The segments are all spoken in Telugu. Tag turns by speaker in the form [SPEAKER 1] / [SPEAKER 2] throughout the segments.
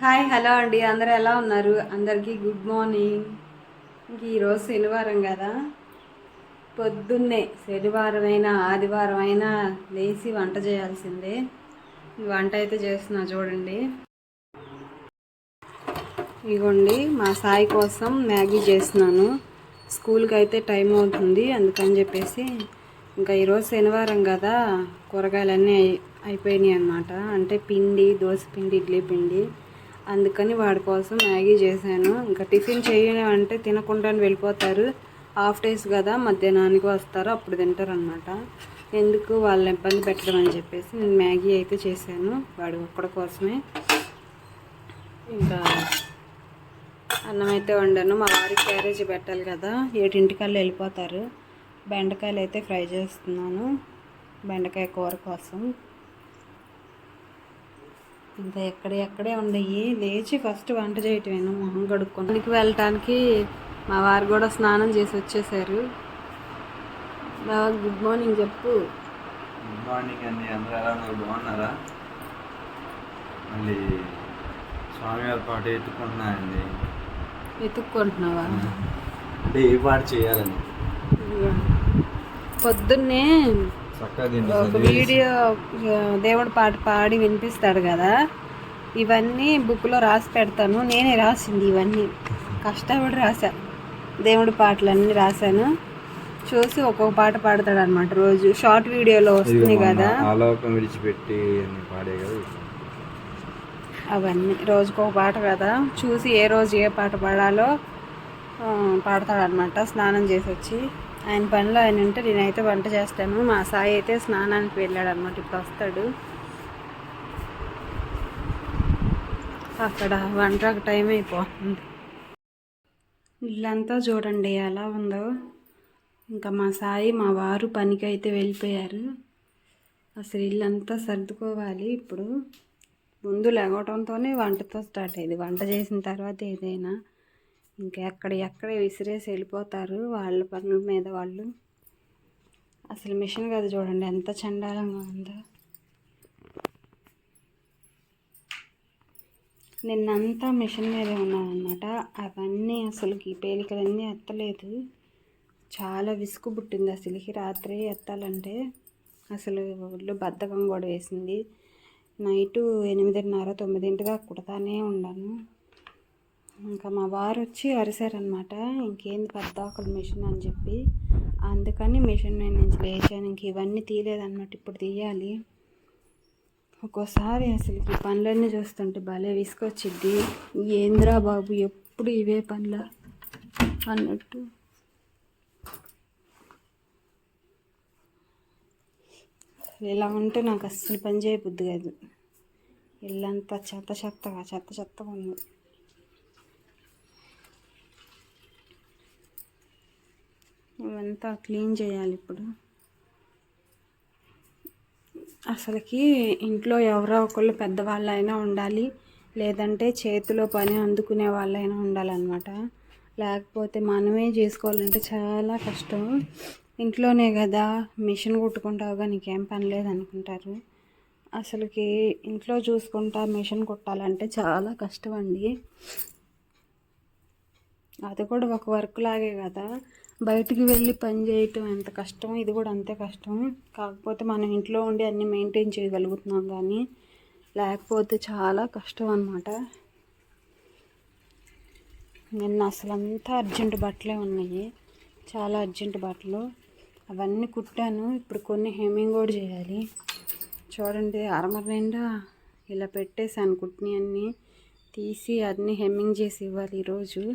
[SPEAKER 1] హాయ్ హలో అండి. అందరు ఎలా ఉన్నారు? అందరికీ గుడ్ మార్నింగ్. ఇంక ఈరోజు శనివారం కదా. పొద్దున్నే శనివారం అయినా ఆదివారం అయినా లేచి వంట చేయాల్సిందే. వంట అయితే చేస్తున్నా చూడండి. ఇగోండి మా సాయి కోసం మ్యాగీ చేస్తున్నాను. స్కూల్కి అయితే టైం అవుతుంది అందుకని చెప్పేసి ఇంకా ఈరోజు శనివారం కదా. కూరగాయలన్నీ అయి అయిపోయినాయి అన్నమాట. అంటే పిండి దోశ పిండి ఇడ్లీ పిండి. అందుకని వాడి కోసం మ్యాగీ చేశాను. ఇంకా టిఫిన్ చేయను అంటే తినకుండానే వెళ్ళిపోతారు. హాఫ్ డేస్ కదా మధ్యాహ్నానికి వస్తారు అప్పుడు తింటారు అనమాట ఎందుకు వాళ్ళని ఇబ్బంది పెట్టడం అని చెప్పేసి నేను మ్యాగీ అయితే చేశాను వాడు ఒక్కడి కోసమే. ఇంకా అన్నం అయితే వండాను. మా వారికి క్యారేజ్ పెట్టాలి కదా ఏడింటికల్లా వెళ్ళిపోతారు. బెండకాయలు అయితే ఫ్రై చేస్తున్నాను బెండకాయ కూర కోసం. ఇంకా ఎక్కడ ఎక్కడే ఉండయి. లేచి ఫస్ట్ వంట చేయటమేను మొహం కడుక్కోడానికి వెళ్ళటానికి మా వారు కూడా స్నానం చేసి వచ్చేసారు. బాగా గుడ్ మార్నింగ్ చెప్పు.
[SPEAKER 2] గుడ్ మార్నింగ్ అండి. అందరూ ఎలా ఉన్నారు? బాగున్నారా? మళ్ళీ స్వామివారి పాట ఎత్తుకుంటున్నానండి
[SPEAKER 1] వెతుక్కుంటున్నావా
[SPEAKER 2] అంటే ఏ పాట చేయాలని?
[SPEAKER 1] పొద్దున్నే ఒక వీడియో దేవుడి పాట పాడి వినిపిస్తాడు కదా. ఇవన్నీ బుక్లో రాసి పెడతాను. నేనే రాసింది ఇవన్నీ. కష్టపడి రాసా దేవుడి పాటలన్నీ రాశాను. చూసి ఒక్కొక్క పాట పాడతాడు అనమాట రోజు. షార్ట్ వీడియోలో వస్తుంది కదా.
[SPEAKER 2] ఆలోకం విడిచిపెట్టి పాడే కదా.
[SPEAKER 1] అవన్నీ. రోజుకు ఒక పాట కదా. చూసి ఏ రోజు ఏ పాట పాడాలో పాడతాడనమాట స్నానం చేసి వచ్చి ఆయన పనిలో ఆయన ఉంటే నేనైతే వంట చేస్తాను. మా సాయి అయితే స్నానానికి వెళ్ళాడు అనమాట ఇప్పుడు వస్తాడు. అక్కడ వంటకు టైం అయిపోతుంది. ఇల్లంతా చూడండి ఎలా ఉందో. ఇంకా మా సాయి మా వారు పనికి అయితే వెళ్ళిపోయారు. అసలు ఇల్లంతా సర్దుకోవాలి ఇప్పుడు. ముందు లెగవటంతోనే వంటతో స్టార్ట్ అయ్యేది వంట చేసిన తర్వాత ఏదైనా ఇంకా ఎక్కడ ఎక్కడ విసిరేసి వెళ్ళిపోతారు వాళ్ళ పనుల మీద వాళ్ళు. అసలు మిషన్ కదా చూడండి ఎంత చండాలంగా ఉందో. నిన్నంతా మిషన్ మీదే ఉన్నానమాట అవన్నీ అసలుకి పేలికలన్నీ ఎత్తలేదు. చాలా విసుగు పుట్టింది అసలుకి. రాత్రి ఎత్తాలంటే అసలు ఒళ్ళు బద్ధకం కూడా వేసింది. నైటు ఎనిమిదిన్నర తొమ్మిదింటి దాకా కుడతానే ఉన్నాను ఇంకా మా వారు వచ్చి అరిశారనమాట ఇంకేంది పద్దాకలు మిషన్ అని చెప్పి. అందుకని మిషన్ మీద నుంచి లేచాను. ఇంక ఇవన్నీ తీయలేదన్నమాట ఇప్పుడు తీయాలి. ఒక్కోసారి అసలు ఈ పనులన్నీ చూస్తుంటే భలే విసుకొచ్చిద్ది ఏంద్రా బాబు ఎప్పుడు ఇవే పనుల? అన్నట్టు. ఇలా ఉంటే నాకు అస్సలు పని చేయబుద్ది కాదు. ఇల్లంతా చెత్త చెత్తగా చెత్త చెత్తగా ఉంది. ఇవంతా క్లీన్ చేయాలి ఇప్పుడు. అసలుకి ఇంట్లో ఎవరో ఒకళ్ళు పెద్దవాళ్ళైనా ఉండాలి లేదంటే చేతిలో పని అందుకునే వాళ్ళైనా ఉండాలన్నమాట. లేకపోతే మనమే చేసుకోవాలంటే చాలా కష్టం. ఇంట్లోనే కదా మిషన్ కుట్టుకుంటావుగా నీకేం పని లేదనుకుంటారు. అసలుకి ఇంట్లో చూసుకుంటా మిషన్ కుట్టాలంటే చాలా కష్టం అండి. అది కూడా ఒక వర్క్ లాగే కదా. బయటికి వెళ్ళి పని చేయటం ఎంత కష్టం ఇది కూడా అంతే కష్టం. కాకపోతే మనం ఇంట్లో ఉండి అన్నీ మెయింటైన్ చేయగలుగుతున్నాం కానీ లేకపోతే చాలా కష్టం అన్నమాట. నిన్న అసలు అంతా అర్జెంట్ బట్టలే ఉన్నాయి. చాలా అర్జెంట్ బట్టలు. అవన్నీ కుట్టాను. ఇప్పుడు కొన్ని హెమ్మింగ్ కూడా చేయాలి. చూడండి అరమర నిండా ఇలా పెట్టేసాను కుట్టినవన్నీ అన్నీ తీసి అన్నీ హెమ్మింగ్ చేసి ఇవ్వాలి ఈరోజు.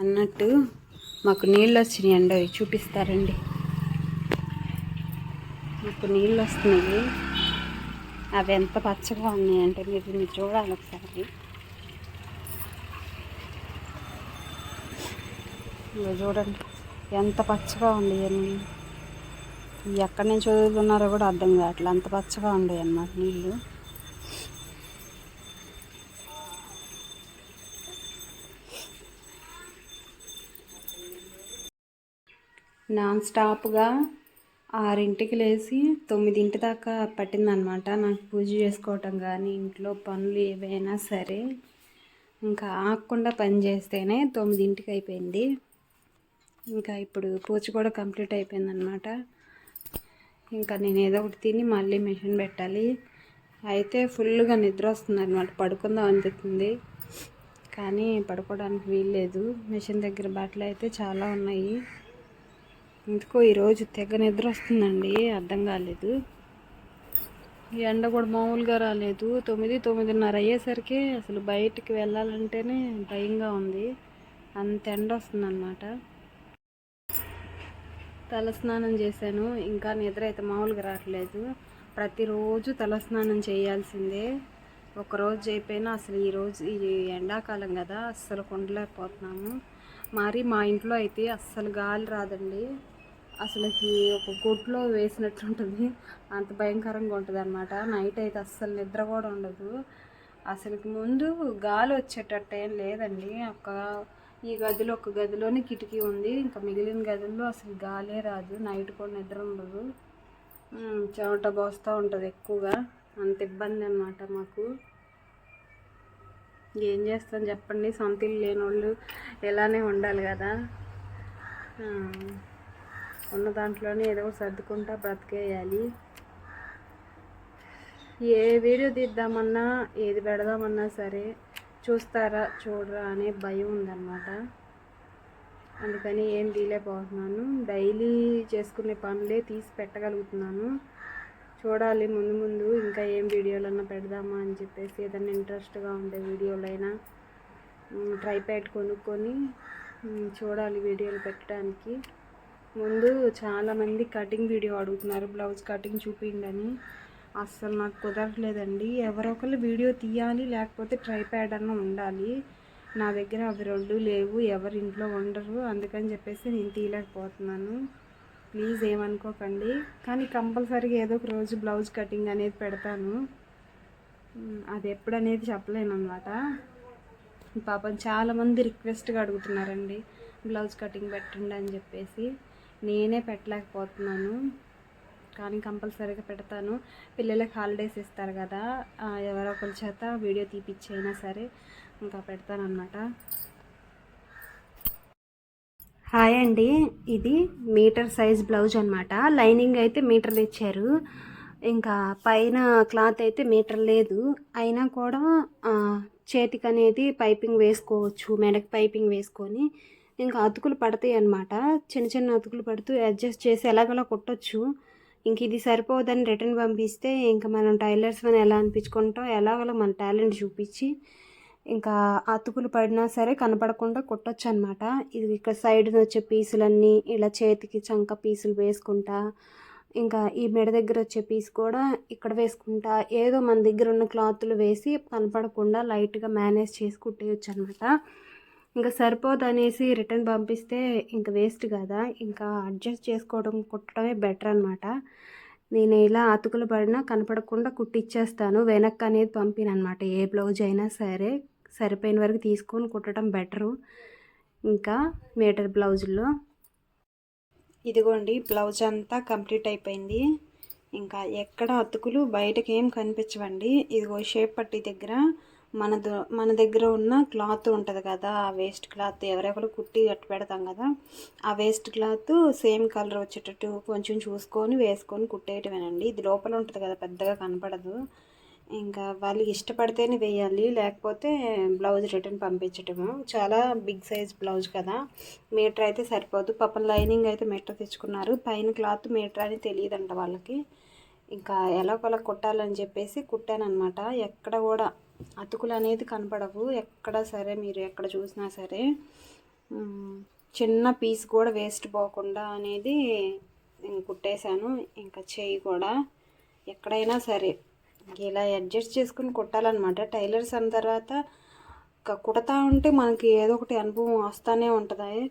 [SPEAKER 1] అన్నట్టు మాకు నీళ్ళు వచ్చినాయి అండి అవి చూపిస్తారండి. మాకు నీళ్ళు వస్తున్నాయి. అవి ఎంత పచ్చగా ఉన్నాయంటే మీరు మీరు చూడాలి ఒకసారి. ఇదిగో చూడండి ఎంత పచ్చగా ఉంది ఎక్కడి నుంచి చదువుతున్నారో కూడా అర్థం కావట్లేదు. అంత పచ్చగా ఉండేవి అన్నమాట నీళ్ళు. నాన్ స్టాప్గా ఆరింటికి లేచి తొమ్మిదింటి దాకా పట్టిందనమాట. నాకు పూజ చేసుకోవటం కానీ ఇంట్లో పనులు ఏవైనా సరే ఇంకా ఆగకుండా పని చేస్తేనే తొమ్మిదింటికి అయిపోయింది. ఇంకా ఇప్పుడు పూజ కూడా కంప్లీట్ అయిపోయిందనమాట. ఇంకా నేను ఏదో ఒకటి తిని మళ్ళీ మిషన్ పెట్టాలి. అయితే ఫుల్గా నిద్ర వస్తుంది అనమాట పడుకుందాం అనిపిస్తుంది. కానీ పడుకోవడానికి వీల్లేదు. మిషన్ దగ్గర బట్టలు అయితే చాలా ఉన్నాయి. ఎందుకో ఈరోజు తెగ నిద్ర వస్తుందండి అర్థం కాలేదు. ఈ ఎండ కూడా మామూలుగా రాలేదు. తొమ్మిది తొమ్మిదిన్నర అయ్యేసరికి అసలు బయటికి వెళ్ళాలంటేనే భయంగా ఉంది. అంత ఎండ వస్తుందన్నమాట. తలస్నానం చేశాను ఇంకా నిద్ర అయితే మామూలుగా రావట్లేదు. ప్రతిరోజు తలస్నానం చేయాల్సిందే. ఒకరోజు అయిపోయినా అసలు ఈరోజు ఈ ఎండాకాలం కదా అస్సలు కొండలేకపోతున్నాము. మరి మా ఇంట్లో అయితే అస్సలు గాలి రాదండి. అసలుకి ఒక గుట్లో వేసినట్టు ఉంటుంది అంత భయంకరంగా ఉంటుంది అనమాట నైట్ అయితే అస్సలు నిద్ర కూడా ఉండదు. అసలుకి ముందు గాలి వచ్చేటట్టు ఏం లేదండి. ఒక ఈ గదిలో ఒక గదిలోనే కిటికీ ఉంది. ఇంకా మిగిలిన గదుల్లో అసలు గాలే రాదు. నైట్ కూడా నిద్ర ఉండదు. చెమట పోస్తూ ఉంటుంది ఎక్కువగా. అంత ఇబ్బంది అనమాట మాకు. ఏం చేస్తాం చెప్పండి. సొంత ఇల్లు లేని వాళ్ళు ఇలానే ఉండాలి కదా. ఉన్న దాంట్లోనే ఏదో సర్దుకుంటా బ్రతికేయాలి. ఏ వీడియో తీద్దామన్నా ఏది పెడదామన్నా సరే చూస్తారా చూడరా అనే భయం ఉందన్నమాట. అందుకని ఏం తీయలేకపోతున్నాను. డైలీ చేసుకునే పనులే తీసి పెట్టగలుగుతున్నాను. చూడాలి ముందు ముందు ఇంకా ఏం వీడియోలన్నా పెడదామా అని చెప్పేసి ఏదైనా ఇంట్రెస్ట్గా ఉండే వీడియోలైనా ట్రైప్యాడ్ కొనుక్కొని చూడాలి వీడియోలు పెట్టడానికి. ముందు చాలామంది కటింగ్ వీడియో అడుగుతున్నారు బ్లౌజ్ కటింగ్ చూపించండి అస్సలు నాకు కుదరట్లేదండి. ఎవరో ఒకరు వీడియో తీయాలి లేకపోతే ట్రై ప్యాడ్ అన్న ఉండాలి. నా దగ్గర అవి రెండు లేవు ఎవరు ఇంట్లో ఉండరు అందుకని చెప్పేసి నేను తీయలేకపోతున్నాను. ప్లీజ్ ఏమనుకోకండి. కానీ కంపల్సరీగా ఏదో ఒక రోజు బ్లౌజ్ కటింగ్ అనేది పెడతాను. అది ఎప్పుడు అనేది చెప్పలేను అనమాట పాపం చాలామంది రిక్వెస్ట్గా అడుగుతున్నారండి బ్లౌజ్ కటింగ్ పెట్టండి అని చెప్పేసి. నేనే పెట్టలేకపోతున్నాను. కానీ కంపల్సరీగా పెడతాను. పిల్లలకి హాలిడేస్ ఇస్తారు కదా ఎవరో ఒకరి చేత వీడియో తీపిచ్చైనా సరే ఇంకా పెడతానమాట హాయ్ అండి. ఇది మీటర్ సైజ్ బ్లౌజ్ అనమాట లైనింగ్ అయితే మీటర్ ఇచ్చారు ఇంకా పైన క్లాత్ అయితే మీటర్ లేదు. అయినా కూడా చేతికి అనేది పైపింగ్ వేసుకోవచ్చు మెడకి పైపింగ్ వేసుకొని ఇంకా అతుకులు పడతాయి అన్నమాట. చిన్న చిన్న అతుకులు పడుతూ అడ్జస్ట్ చేసి ఎలాగోలా కుట్టచ్చు. ఇంక ఇది సరిపోదని రిటర్న్ పంపిస్తే ఇంకా మనం టైలర్స్ మనం ఎలా అనిపించుకుంటాం ఎలాగోలా మన టాలెంట్ చూపించి ఇంకా అతుకులు పడినా సరే కనపడకుండా కుట్టచ్చు అనమాట ఇది ఇక్కడ సైడ్ వచ్చే పీసులన్నీ ఇలా చేతికి చంక పీసులు వేసుకుంటా ఇంకా ఈ మెడ దగ్గర వచ్చే పీస్ కూడా ఇక్కడ వేసుకుంటా ఏదో మన దగ్గర ఉన్న క్లాత్లు వేసి కనపడకుండా లైట్గా మేనేజ్ చేసి కుట్టేయచ్చు అనమాట ఇంకా సరిపోదు అనేసి రిటర్న్ పంపిస్తే ఇంకా వేస్ట్ కదా. ఇంకా అడ్జస్ట్ చేసుకోవడం కుట్టడమే బెటర్ అనమాట నేను ఇలా అతుకులు పడినా కనపడకుండా కుట్టిచ్చేస్తాను. వెనక్కి అనేది పంపిన అనమాట ఏ బ్లౌజ్ అయినా సరే సరిపోయిన వరకు తీసుకొని కుట్టడం బెటరు. ఇంకా మీటర్ బ్లౌజుల్లో. ఇదిగోండి బ్లౌజ్ అంతా కంప్లీట్ అయిపోయింది. ఇంకా ఎక్కడ అతుకులు బయటకి ఏం కనిపించవండి. ఇదిగో షేప్ పట్టి దగ్గర మన ద- మన దగ్గర ఉన్న క్లాత్ ఉంటుంది కదా ఆ వేస్ట్ క్లాత్ ఎవరెవరు కుట్టి కట్టి పెడతాం కదా ఆ వేస్ట్ క్లాత్ సేమ్ కలర్ వచ్చేటట్టు కొంచెం చూసుకొని వేసుకొని కుట్టేయటమేనండి. ఇది లోపల ఉంటుంది కదా పెద్దగా కనపడదు. ఇంకా వాళ్ళు ఇష్టపడితేనే వేయాలి లేకపోతే బ్లౌజ్ రిటర్న్ పంపించటము. చాలా బిగ్ సైజ్ బ్లౌజ్ కదా మీటర్ అయితే సరిపోదు. పాపం లైనింగ్ అయితే మీటర్ తెచ్చుకున్నారు. పైన క్లాత్ మీటర్ అని తెలియదంట వాళ్ళకి. ఇంకా ఎలా కొలా కుట్టాలని చెప్పేసి కుట్టాను అనమాట ఎక్కడ కూడా అతుకులు అనేది కనపడవు. ఎక్కడ సరే మీరు ఎక్కడ చూసినా సరే చిన్న పీస్ కూడా వేస్ట్ పోకుండా అనేది నేను కుట్టేశాను. ఇంకా చెయ్యి కూడా ఎక్కడైనా సరే. ఇలా అడ్జస్ట్ చేసుకుని కుట్టాలన్నమాట. టైలర్స్ అన్న తర్వాత ఇంకా కుడతా ఉంటే మనకి ఏదో ఒకటి అనుభవం వస్తూనే ఉంటుంది.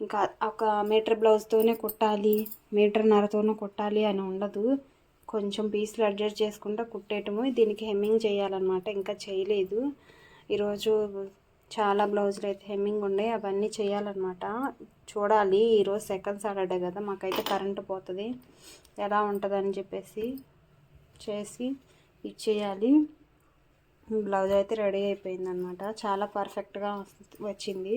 [SPEAKER 1] ఇంకా ఒక మీటర్ బ్లౌజ్తోనే కుట్టాలి మీటర్ నరతోనే కుట్టాలి అని ఉండదు. కొంచెం పీసులు అడ్జస్ట్ చేసుకుంటూ కుట్టేయటము. దీనికి హెమ్మింగ్ చేయాలన్నమాట. ఇంకా చేయలేదు. ఈరోజు చాలా బ్లౌజులు అయితే హెమ్మింగ్ ఉండే. అవన్నీ చేయాలన్నమాట. చూడాలి. ఈరోజు సెకండ్ సాటర్డే కదా. మాకైతే కరెంటు పోతుంది. ఎలా ఉంటుందని చెప్పేసి చేసి ఇచ్చేయాలి. బ్లౌజ్ అయితే రెడీ అయిపోయింది అనమాట చాలా పర్ఫెక్ట్గా వచ్చింది.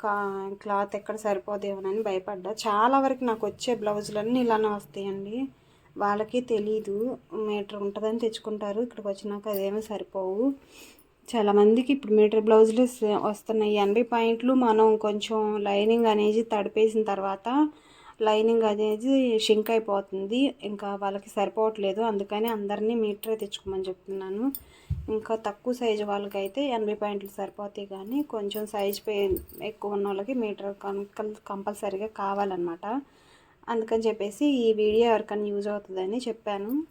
[SPEAKER 1] కా క్లాత్ ఎక్కడ సరిపోదేమోనని భయపడ్డా. చాలా వరకు నాకు వచ్చే బ్లౌజులన్నీ ఇలానే వస్తాయండి. వాళ్ళకి తెలీదు. మీటర్ ఉంటుందని తెచ్చుకుంటారు. ఇక్కడికి వచ్చినాక అదేమీ సరిపోవు. చాలామందికి ఇప్పుడు మీటర్ బ్లౌజులు వస్తున్నాయి. ఎనభై పాయింట్లు మనం కొంచెం లైనింగ్ అనేది తడిపేసిన తర్వాత లైనింగ్ అనేది షింక్ అయిపోతుంది. ఇంకా వాళ్ళకి సరిపోవట్లేదు. అందుకని అందరినీ మీటరే తెచ్చుకోమని చెప్తున్నాను. ఇంకా తక్కువ సైజు వాళ్ళకైతే ఎనభై పాయింట్లు సరిపోతాయి కానీ కొంచెం సైజ్ పే ఎక్కువ ఉన్న వాళ్ళకి మీటర్ కంపల్ కంపల్సరీగా కావాలన్నమాట. అందుకని చెప్పేసి ఈ వీడియో ఎవరికైనా యూజ్ అవుతుందని చెప్పాను.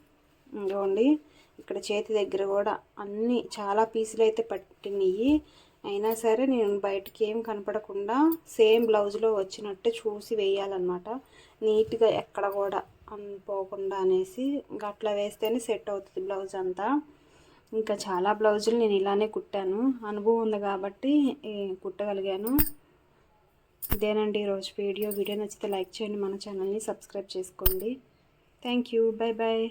[SPEAKER 1] ఇదిగోండి ఇక్కడ చేతి దగ్గర కూడా అన్నీ చాలా పీసులు అయితే పట్టినాయి అయినా సరే నేను బయటికి ఏం కనపడకుండా సేమ్ బ్లౌజ్లో వచ్చినట్టు చూసి వేయాలన్నమాట. నీట్గా ఎక్కడ కూడా అన్- పోకుండా అనేసి ఇంకా అట్లా వేస్తేనే సెట్ అవుతుంది బ్లౌజ్ అంతా. ఇంకా చాలా బ్లౌజులు నేను ఇలానే కుట్టాను. అనుభవం ఉంది కాబట్టి కుట్టగలిగాను. ఇదేనండి ఈరోజు వీడియో. వీడియో నచ్చితే లైక్ చేయండి మన ఛానల్ని సబ్స్క్రైబ్ చేసుకోండి. Thank you. Bye bye